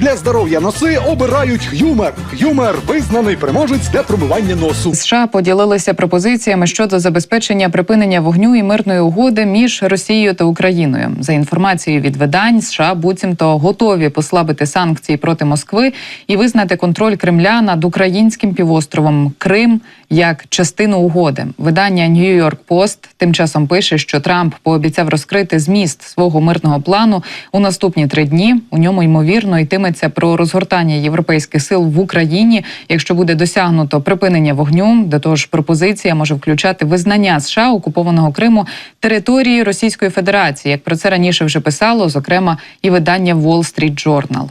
Для здоров'я носи обирають Х'юмер. Х'юмер визнаний переможець для промивання носу. США поділилися пропозиціями щодо забезпечення припинення вогню і мирної угоди між Росією та Україною. За інформацією від видань, США буцімто готові послабити санкції проти Москви і визнати контроль Кремля над українським півостровом Крим як частину угоди. Видання New York Post тим часом пише, що Трамп пообіцяв розкрити зміст свого мирного плану у наступні три дні. У ньому ймовірно йтиметься про розгортання європейських сил в Україні, якщо буде досягнуто припинення вогню. До того ж, пропозиція може включати визнання США окупованого Криму території Російської Федерації. Як про це раніше вже писало, зокрема, і видання Wall Street Journal.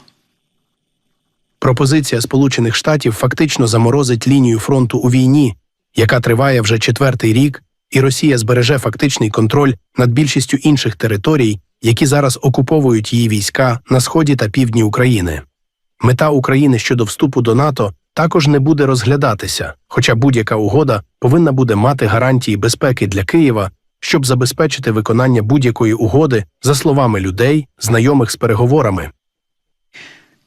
Пропозиція Сполучених Штатів фактично заморозить лінію фронту у війні, яка триває вже четвертий рік, і Росія збереже фактичний контроль над більшістю інших територій, які зараз окуповують її війська на сході та півдні України. Мета України щодо вступу до НАТО також не буде розглядатися, хоча будь-яка угода повинна буде мати гарантії безпеки для Києва, щоб забезпечити виконання будь-якої угоди, за словами людей, знайомих з переговорами.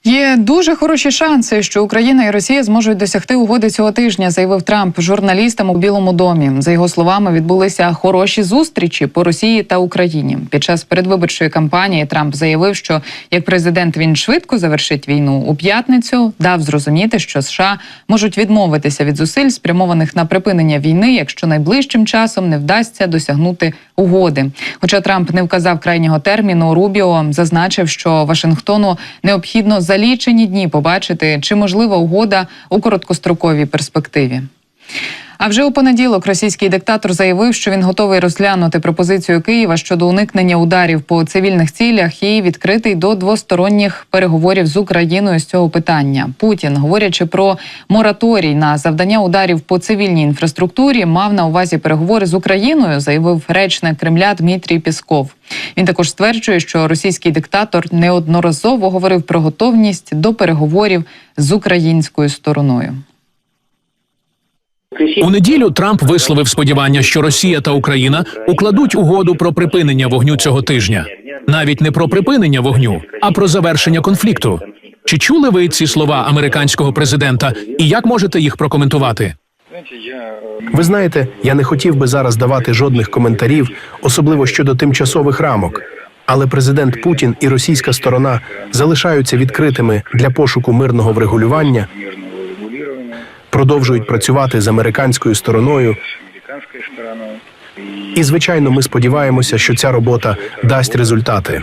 Є дуже хороші шанси, що Україна і Росія зможуть досягти угоди цього тижня, заявив Трамп журналістам у Білому домі. За його словами, відбулися хороші зустрічі по Росії та Україні. Під час передвиборчої кампанії Трамп заявив, що як президент він швидко завершить війну у п'ятницю, дав зрозуміти, що США можуть відмовитися від зусиль, спрямованих на припинення війни, якщо найближчим часом не вдасться досягнути угоди. Хоча Трамп не вказав крайнього терміну, Рубіо зазначив, що Вашингтону необхідно за лічені дні побачити, чи можлива угода у короткостроковій перспективі. А вже у понеділок російський диктатор заявив, що він готовий розглянути пропозицію Києва щодо уникнення ударів по цивільних цілях і відкритий до двосторонніх переговорів з Україною з цього питання. Путін, говорячи про мораторій на завдання ударів по цивільній інфраструктурі, мав на увазі переговори з Україною, заявив речник Кремля Дмитрій Пісков. Він також стверджує, що російський диктатор неодноразово говорив про готовність до переговорів з українською стороною. У неділю Трамп висловив сподівання, що Росія та Україна укладуть угоду про припинення вогню цього тижня, навіть не про припинення вогню, а про завершення конфлікту. Чи чули ви ці слова американського президента, і як можете їх прокоментувати? Ви знаєте, я не хотів би зараз давати жодних коментарів, особливо щодо тимчасових рамок. Але президент Путін і російська сторона залишаються відкритими для пошуку мирного врегулювання, продовжують працювати з американською стороною. І звичайно, ми сподіваємося, що ця робота дасть результати.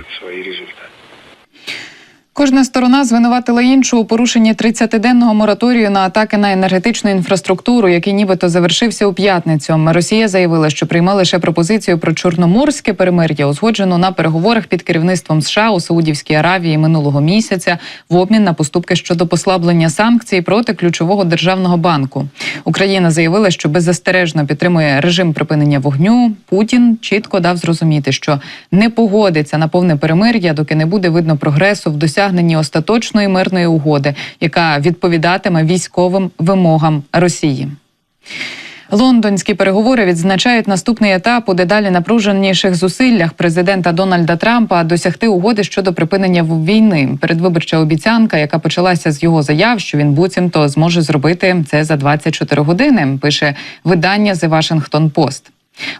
Кожна сторона звинуватила іншу у порушенні 30-денного мораторію на атаки на енергетичну інфраструктуру, який нібито завершився у п'ятницю. Росія заявила, що прийме лише пропозицію про чорноморське перемир'я, узгоджену на переговорах під керівництвом США у Саудівській Аравії минулого місяця в обмін на поступки щодо послаблення санкцій проти ключового державного банку. Україна заявила, що беззастережно підтримує режим припинення вогню. Путін чітко дав зрозуміти, що не погодиться на повне перемир'я, доки не буде видно прогресу в досягненні остаточної мирної угоди, яка відповідатиме військовим вимогам Росії. Лондонські переговори відзначають наступний етап у дедалі напруженіших зусиллях президента Дональда Трампа досягти угоди щодо припинення війни. Передвиборча обіцянка, яка почалася з його заяв, що він буцімто зможе зробити це за 24 години. Пише видання The Washington Post.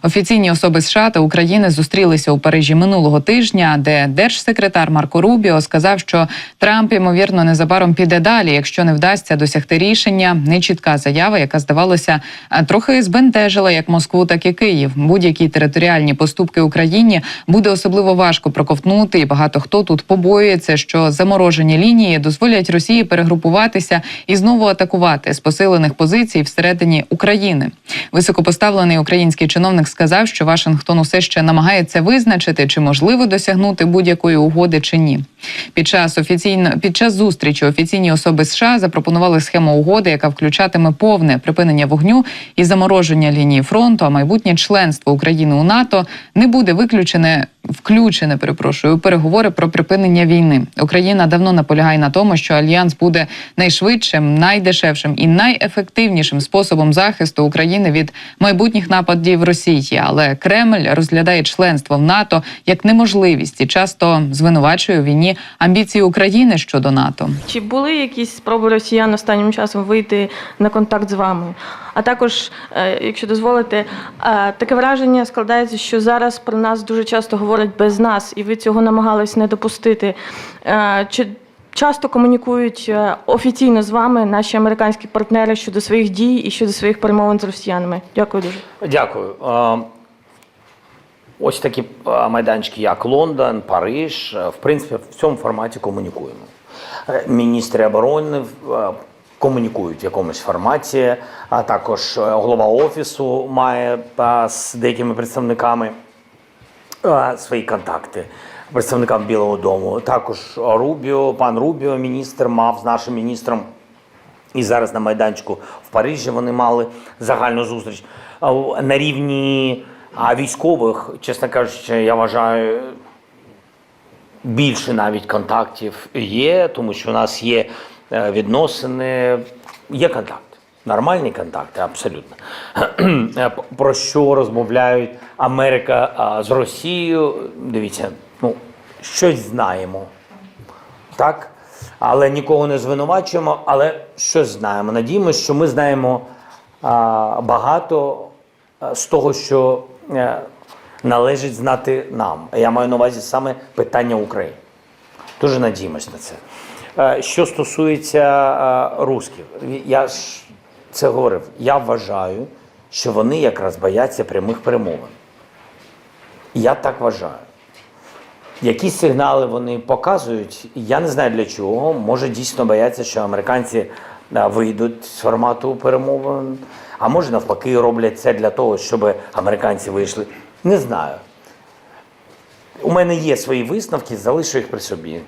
Офіційні особи США та України зустрілися у Парижі минулого тижня, де держсекретар Марко Рубіо сказав, що Трамп ймовірно незабаром піде далі, якщо не вдасться досягти рішення. Нечітка заява, яка здавалося трохи збентежила як Москву, так і Київ. Будь-які територіальні поступки Україні буде особливо важко проковтнути, і багато хто тут побоюється, що заморожені лінії дозволять Росії перегрупуватися і знову атакувати з посилених позицій всередині України. Високопоставлений український чиновник сказав, що Вашингтон усе ще намагається визначити, чи можливо досягнути будь-якої угоди чи ні. Під час офіційно під час зустрічі офіційні особи США запропонували схему угоди, яка включатиме повне припинення вогню і замороження лінії фронту. А майбутнє членство України у НАТО не буде виключене. Включене, перепрошую, переговори про припинення війни. Україна давно наполягає на тому, що альянс буде найшвидшим, найдешевшим і найефективнішим способом захисту України від майбутніх нападів Росії, але Кремль розглядає членство в НАТО як неможливість і часто звинувачує війні амбіції України щодо НАТО. Чи були якісь спроби росіян останнім часом вийти на контакт з вами? А також, е, якщо дозволите, е, таке враження складається, що зараз про нас дуже часто говорять без нас, і ви цього намагались не допустити. Е, Чи часто комунікують офіційно з вами наші американські партнери щодо своїх дій і щодо своїх перемовин з росіянами? Дякую дуже. Дякую. Ось такі е, майданчики, як Лондон, Париж, е, в принципі, в цьому форматі комунікуємо. Е, Міністри оборони комунікують в якомусь форматі, а також голова офісу має з деякими представниками свої контакти представникам Білого Дому. Також Рубіо, пан Рубіо, міністр, мав з нашим міністром і зараз на майданчику в Парижі вони мали загальну зустріч. На рівні а, військових, чесно кажучи, я вважаю, більше навіть контактів є, тому що у нас є е, відносини, є контакт. Нормальні контакти, абсолютно. Е, Про що розмовляють Америка з Росією? Дивіться, ну, щось знаємо так? Але нікого не звинувачуємо, але щось знаємо. Надіємося, що ми знаємо багато з того, що належить знати нам. Я маю на увазі саме питання України. Дуже надіємось на це. Е, Що стосується е, русських, я ж це говорив. Я вважаю, що вони якраз бояться прямих перемовин. Я так вважаю. Які сигнали вони показують, я не знаю для чого. Може дійсно бояться, що американці а, вийдуть з формату перемовин, а може навпаки роблять це для того, щоб американці вийшли. Не знаю. У мене є свої висновки, залишу їх при собі.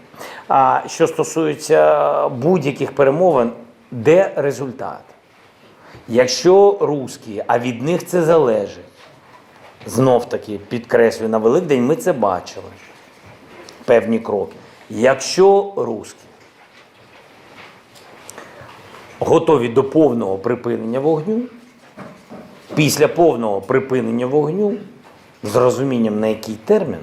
А що стосується будь-яких перемовин, де результат? Якщо русські, а від них це залежить, знов таки підкреслюю, на Великдень ми це бачили певні кроки. Якщо русські готові до повного припинення вогню, після повного припинення вогню, з розумінням на який термін,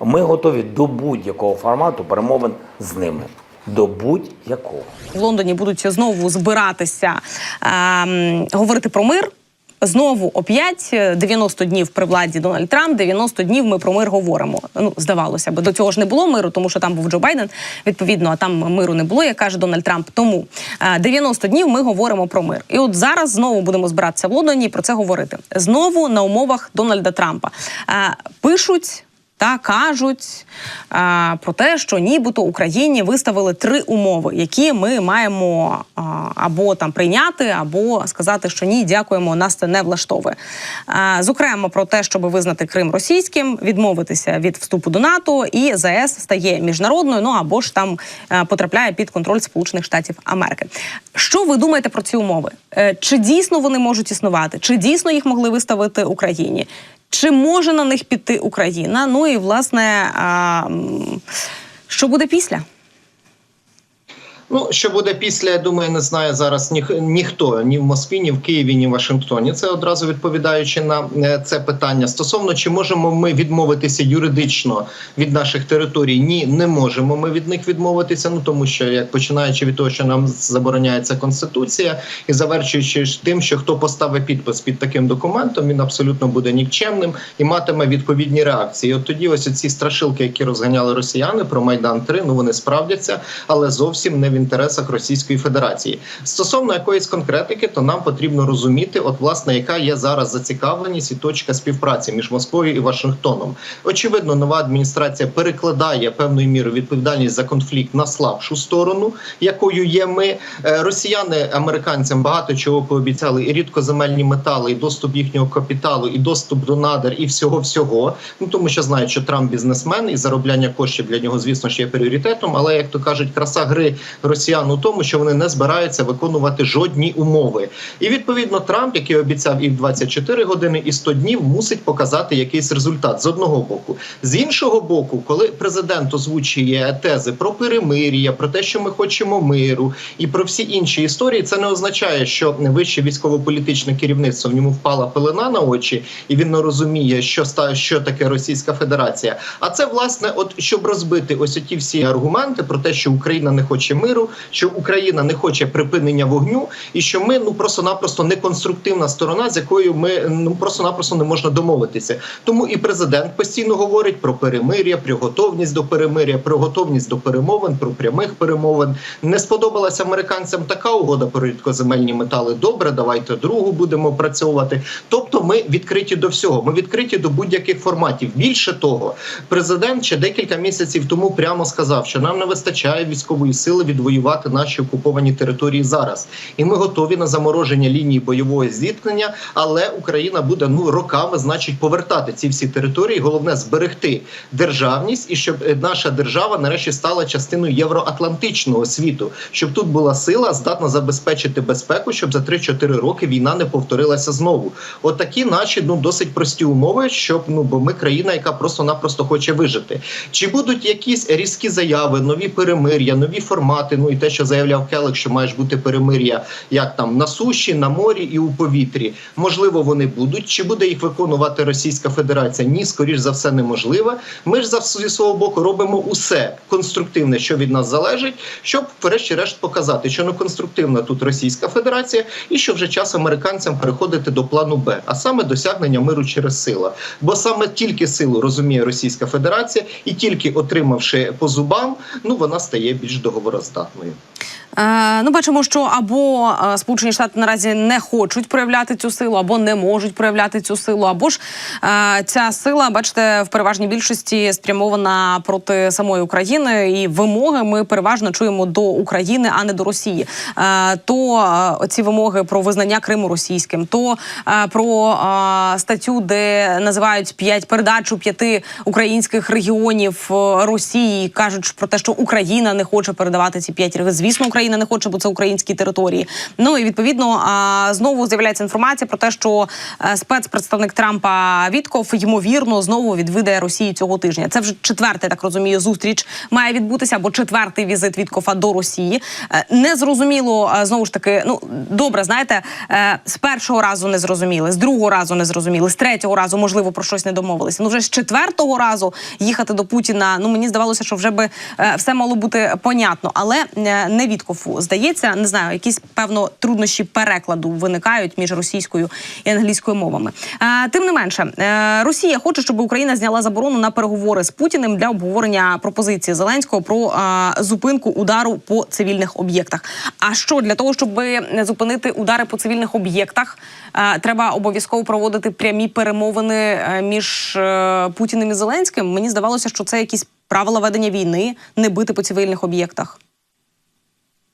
ми готові до будь-якого формату перемовин з ними. До будь-якого. в Лондоні будуть знову збиратися е, говорити про мир. Знову оп'ять е, 90 днів при владі Дональд Трамп, 90 днів ми про мир говоримо. Ну здавалося б, до цього ж не було миру, тому що там був Джо Байден. Відповідно, а там миру не було, як каже Дональд Трамп. Тому е, 90 днів ми говоримо про мир. І от зараз знову будемо збиратися в Лондоні і про це говорити. Знову на умовах Дональда Трампа Е, пишуть та кажуть а, про те, що нібито Україні виставили три умови, які ми маємо а, або там прийняти, або сказати, що ні, дякуємо, нас це не влаштовує. А, зокрема, про те, щоб визнати Крим російським, відмовитися від вступу до НАТО, і ЗАЕС стає міжнародною. Ну або ж там е, потрапляє під контроль Сполучених Штатів Америки. Що ви думаєте про ці умови? Е, Чи дійсно вони можуть існувати? Чи дійсно їх могли виставити Україні? Чи може на них піти Україна? Ну і власне, а, що буде після? Ну, що буде після, я думаю, не знає зараз ні, ніхто ні в Москві, ні в Києві, ні в Вашингтоні. Це одразу відповідаючи на е, це питання. Стосовно чи можемо ми відмовитися юридично від наших територій? Ні, не можемо ми від них відмовитися. Ну тому що як починаючи від того, що нам забороняється конституція, і завершуючи тим, що хто поставить підпис під таким документом, він абсолютно буде нікчемним і матиме відповідні реакції. І От тоді, ось ці страшилки, які розганяли росіяни про майдан 3 ну вони справдяться, але зовсім не в інтересах Російської Федерації. Стосовно якоїсь конкретики, то нам потрібно розуміти, от власне, яка є зараз зацікавленість і точка співпраці між Москвою і Вашингтоном. Очевидно, нова адміністрація перекладає певною мірою відповідальність за конфлікт на слабшу сторону, якою є ми. Е, Росіяни американцям багато чого пообіцяли і рідкоземельні метали, і доступ їхнього капіталу, і доступ до надр, і всього всього. Ну тому що знають, що Трамп бізнесмен і заробляння коштів для нього, звісно, ще є пріоритетом. Але як то кажуть, краса гри росіян у тому, що вони не збираються виконувати жодні умови. І відповідно Трамп, який обіцяв і 24 години, і 100 днів, мусить показати якийсь результат з одного боку. З іншого боку, коли президент озвучує тези про перемир'я, про те, що ми хочемо миру, і про всі інші історії, це не означає, що вище військово-політичне керівництво в ньому впала пелена на очі, і він не розуміє, що що таке Російська Федерація. А це власне, от щоб розбити ось ті всі аргументи про те, що Україна не хоче миру, що Україна не хоче припинення вогню, і що ми ну просто-напросто не конструктивна сторона, з якою ми ну просто-напросто не можна домовитися. Тому і президент постійно говорить про перемир'я, про готовність до перемир'я, про готовність до перемовин, про прямих перемовин. Не сподобалася американцям така угода про рідкоземельні метали. Добре, давайте другу будемо працювати. Тобто, ми відкриті до всього. Ми відкриті до будь-яких форматів. Більше того, президент ще декілька місяців тому прямо сказав, що нам не вистачає військової сили відвоювати наші окуповані території зараз, і ми готові на замороження лінії бойового зіткнення. Але Україна буде ну роками, значить, повертати ці всі території. Головне зберегти державність і щоб е, наша держава нарешті стала частиною євроатлантичного світу, щоб тут була сила, здатна забезпечити безпеку, щоб за 3-4 роки війна не повторилася знову. От наші ну досить прості умови, щоб ну бо ми країна, яка просто-напросто хоче вижити. Чи будуть якісь різкі заяви, нові перемир'я, нові формати? Ну і те, що заявляв Келек, що має бути перемир'я, як там на суші, на морі і у повітрі. Можливо, вони будуть. Чи буде їх виконувати Російська Федерація? Ні, скоріш за все, неможливо. Ми ж за зі свого боку робимо усе конструктивне, що від нас залежить, щоб, врешті-решт, показати, що не конструктивна тут Російська Федерація, і що вже час американцям переходити до плану Б, а саме досягнення миру через сила. Бо саме тільки силу розуміє Російська Федерація, і тільки отримавши по зубам, ну вона стає більш договороздатною. Е, ну, бачимо, що або е, Сполучені Штати наразі не хочуть проявляти цю силу, або не можуть проявляти цю силу, або ж е, ця сила, бачите, в переважній більшості спрямована проти самої України, і вимоги ми переважно чуємо до України, а не до Росії. Е, то е, ці вимоги про визнання Криму російським, то е, про е, статтю, де називають п'ять передачу п'яти українських регіонів е, Росії, кажуть про те, що Україна не хоче передавати ці п'ять регіонів. Звісно, Україна не хоче, бо це українські території. Ну і відповідно знову з'являється інформація про те, що е, спецпредставник Трампа Вітков ймовірно знову відвідає Росії цього тижня. Це вже четверта, я так розумію, зустріч має відбутися або четвертий візит Віткофа до Росії. Е, Не зрозуміло е, знову ж таки. Ну добре, знаєте, з першого разу не зрозуміли, з другого разу не зрозуміли, з третього разу можливо про щось не домовилися. Ну вже з четвертого разу їхати до Путіна. Ну мені здавалося, що вже би все мало бути понятно, але не Віткофу. Здається, не знаю, якісь певно труднощі перекладу виникають між російською і англійською мовами. Е, Тим не менше, е, Росія хоче, щоб Україна зняла заборону на переговори з Путіним для обговорення пропозиції Зеленського про е, зупинку удару по цивільних об'єктах. А що для того, щоб зупинити удари по цивільних об'єктах, треба обов'язково проводити прямі перемовини між Путіним і Зеленським? Мені здавалося, що це якісь правила ведення війни, не бити по цивільних об'єктах.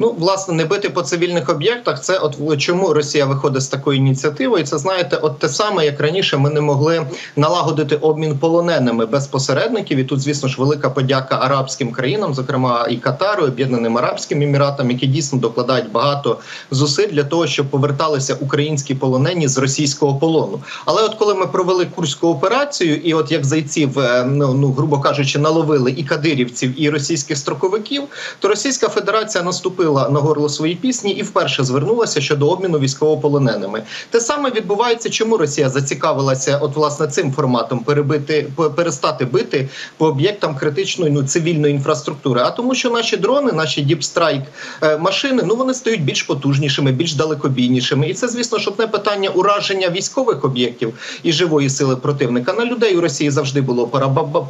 Ну, власне, не бити по цивільних об'єктах. Це от чому Росія виходить з такою ініціативою. Це знаєте, от те саме, як раніше, ми не могли налагодити обмін полоненими без посередників. І тут, звісно ж, велика подяка арабським країнам, зокрема і Катару, і Об'єднаним Арабським Еміратам, які дійсно докладають багато зусиль для того, щоб поверталися українські полонені з російського полону. Але от коли ми провели курську операцію, і от як зайців, е, ну, ну грубо кажучи, наловили і кадирівців, і російських строковиків, то Російська Федерація наступила на горло свої пісні і вперше звернулася щодо обміну військовополоненими. Те саме відбувається, чому Росія зацікавилася, от власне цим форматом перебити перестати бити по об'єктам критичної ну цивільної інфраструктури. А тому, що наші дрони, наші діпстрайк е, машини, ну вони стають більш потужнішими, більш далекобійнішими. І це, звісно, одне питання ураження військових об'єктів і живої сили противника. На людей у Росії завжди було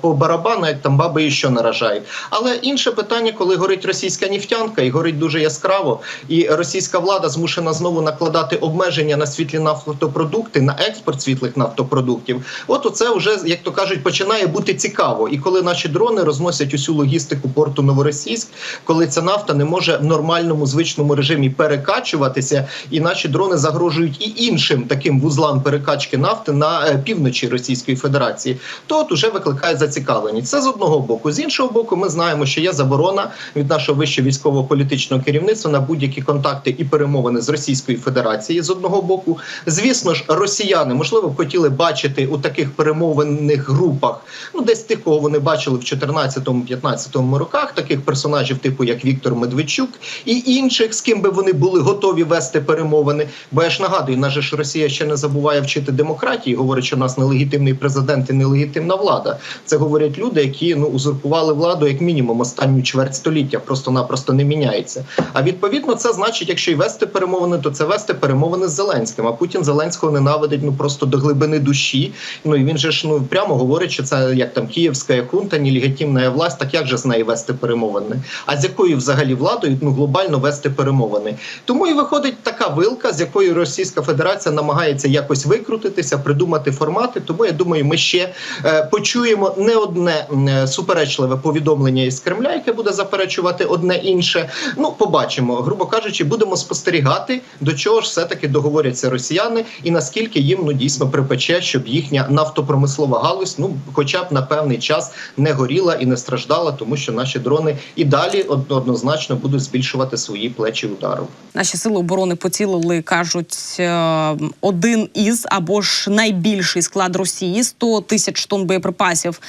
по барабану, як там баби і що наражають. Але інше питання, коли горить російська нефтянка і горить дуже яскраво, і російська влада змушена знову накладати обмеження на світлі нафтопродукти, на експорт світлих нафтопродуктів. От оце вже, як то кажуть, починає бути цікаво. І коли наші дрони розносять усю логістику порту Новоросійськ, коли ця нафта не може в нормальному звичному режимі перекачуватися, і наші дрони загрожують і іншим таким вузлам перекачки нафти на е, півночі Російської Федерації, то от уже викликає зацікавленість. Це з одного боку. З іншого боку, ми знаємо, що є заборона від нашого вищого військово-політичного керівництва на будь-які контакти і перемовини з Російською Федерацією з одного боку. Звісно ж, росіяни можливо хотіли бачити у таких перемовинних групах, ну десь тих, кого вони бачили в 14-15 роках, таких персонажів, типу як Віктор Медведчук і інших, з ким би вони були готові вести перемовини. Бо я ж нагадую, наша ж Росія ще не забуває вчити демократії, говорить, що у нас нелегітимний президент і нелегітимна влада. Це говорять люди, які ну узурпували владу як мінімум останню чверть століття, просто-напросто не міняється. А відповідно, це значить, якщо й вести перемовини, то це вести перемовини з Зеленським. А Путін Зеленського ненавидить ну просто до глибини душі. Ну і він же ж ну прямо говорить, що це як там київська хунта, нелегітимна власть, так як же з нею вести перемовини? А з якою взагалі владою ну глобально вести перемовини? Тому і виходить така вилка, з якою Російська Федерація намагається якось викрутитися, придумати формати. Тому я думаю, ми ще е, почуємо не одне е, суперечливе повідомлення із Кремля, яке буде заперечувати одне інше. Ну, побачимо, грубо кажучи, будемо спостерігати, до чого ж все таки договоряться росіяни, і наскільки їм ну дійсно припече, щоб їхня нафтопромислова галузь, ну хоча б на певний час не горіла і не страждала, тому що наші дрони і далі од- однозначно будуть збільшувати свої плечі удару. Наші сили оборони поцілили, кажуть, е, один із або ж найбільший склад Росії 100 тисяч тонн боєприпасів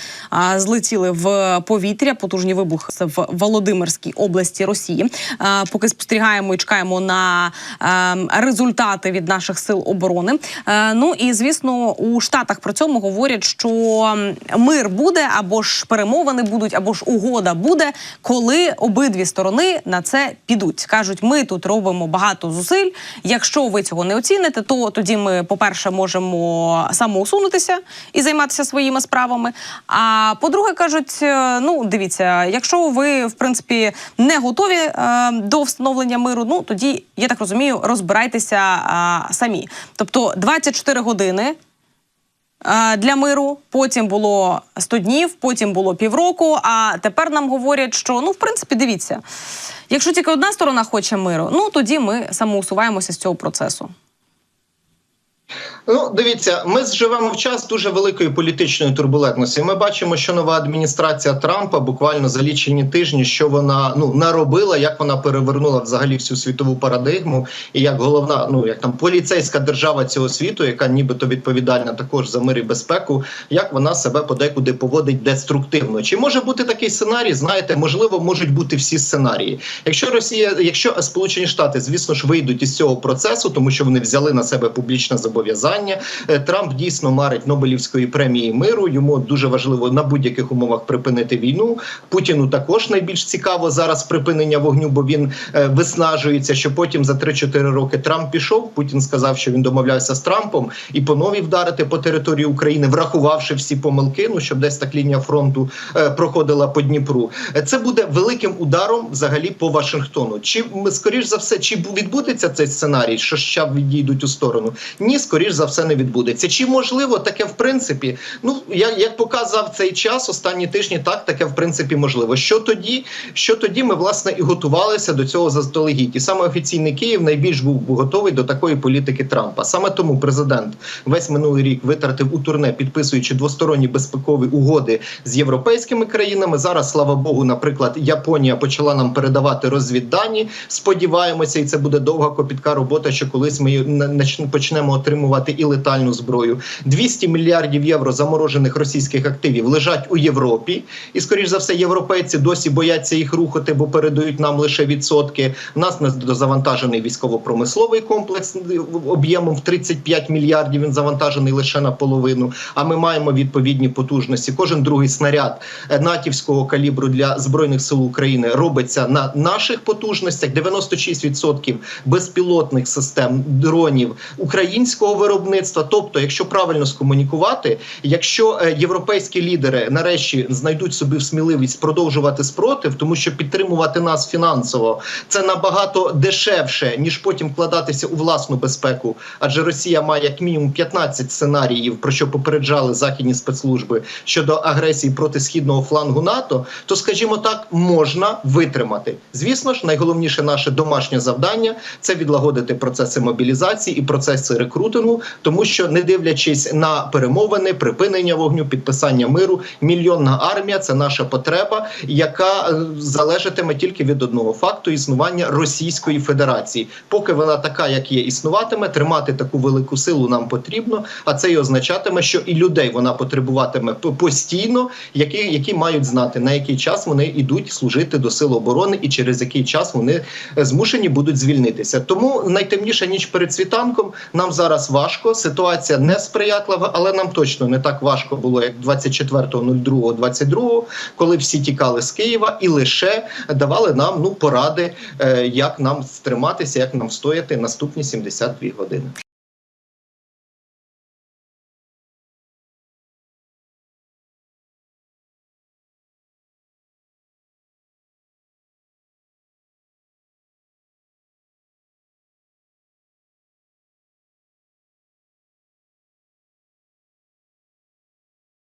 злетіли в повітря. Потужні вибухи в Володимирській області Росії. А, Поки спостерігаємо і чекаємо на е, результати від наших сил оборони. Е, Ну і звісно, у Штатах про цьому говорять, що мир буде або ж перемовини будуть, або ж угода буде, коли обидві сторони на це підуть. кажуть, ми тут робимо багато зусиль. Якщо ви цього не оціните, то тоді ми, по-перше, можемо самоусунутися і займатися своїми справами. А по-друге, кажуть: е, ну дивіться, якщо ви в принципі не готові е, до встановлення миру, ну тоді я так розумію, розбирайтеся е, самі. Тобто 24 години е, для миру. Потім було 100 днів, потім було півроку. А тепер нам говорять, що ну, в принципі, дивіться, якщо тільки одна сторона хоче миру, ну тоді ми самоусуваємося з цього процесу. Ну, дивіться, ми живемо в час дуже великої політичної турбулентності. Ми бачимо, що нова адміністрація Трампа буквально за лічені тижні, що вона ну наробила, як вона перевернула взагалі всю світову парадигму, і як головна, ну як там поліцейська держава цього світу, яка нібито відповідальна також за мир і безпеку, як вона себе подекуди поводить деструктивно. Чи може бути такий сценарій? Знаєте, можливо, можуть бути всі сценарії. Якщо Росія, якщо Сполучені Штати, звісно ж, вийдуть із цього процесу, тому що вони взяли на себе публічне зобов'язання. Е, Трамп дійсно марить Нобелівської премії миру. Йому дуже важливо на будь-яких умовах припинити війну. Путіну також найбільш цікаво зараз припинення вогню, бо він е, виснажується. Що потім за 3-4 роки Трамп пішов. Путін сказав, що він домовлявся з Трампом і по новій вдарити по території України, врахувавши всі помилки. Ну щоб десь так лінія фронту е, проходила по Дніпру. Це буде великим ударом взагалі по Вашингтону. Чи скоріш за все, чи бу- відбудеться цей сценарій, що ще відійдуть у сторону? Ні, скоріш за все не відбудеться. Чи можливо таке в принципі? Ну як, як показав цей час, останні тижні, так таке в принципі можливо. Що тоді? Що тоді ми власне і готувалися до цього заздалегідь. І саме офіційний Київ найбільш був готовий до такої політики Трампа. Саме тому президент весь минулий рік витратив у турне, підписуючи двосторонні безпекові угоди з європейськими країнами. Зараз, слава Богу, наприклад, Японія почала нам передавати розвіддані. Сподіваємося, і це буде довга копітка робота. Що колись ми почнемо отримувати і летальну зброю. 200 мільярдів євро заморожених російських активів лежать у Європі, і скоріш за все, європейці досі бояться їх рухати, бо передають нам лише відсотки. У нас недозавантажений військово-промисловий комплекс об'ємом в 35 мільярдів. Він завантажений лише наполовину. А ми маємо відповідні потужності. Кожен другий снаряд натівського калібру для збройних сил України робиться на наших потужностях. 96% безпілотних систем дронів українського виробництва. виробництва. Тобто, якщо правильно скомунікувати, якщо е, європейські лідери нарешті знайдуть собі сміливість продовжувати спротив, тому що підтримувати нас фінансово це набагато дешевше ніж потім вкладатися у власну безпеку, адже Росія має як мінімум 15 сценаріїв, про що попереджали західні спецслужби щодо агресії проти східного флангу НАТО, то скажімо так, можна витримати. Звісно ж, найголовніше наше домашнє завдання це відлагодити процеси мобілізації і процеси рекрутингу, тому що не дивлячись на перемовини, припинення вогню, підписання миру, мільйонна армія це наша потреба, яка е, залежатиме тільки від одного факту існування Російської Федерації. Поки вона така, як є, існуватиме, тримати таку велику силу нам потрібно. А це і означатиме, що і людей вона потребуватиме постійно, які, які мають знати на який час вони йдуть служити до сил оборони, і через який час вони е, змушені будуть звільнитися. Тому найтемніша ніч перед світанком нам зараз важко. Ситуація не сприятлива, але нам точно не так важко було, як 24.02.22, коли всі тікали з Києва і лише давали нам ну поради, е, як нам стриматися, як нам стояти наступні 72 години.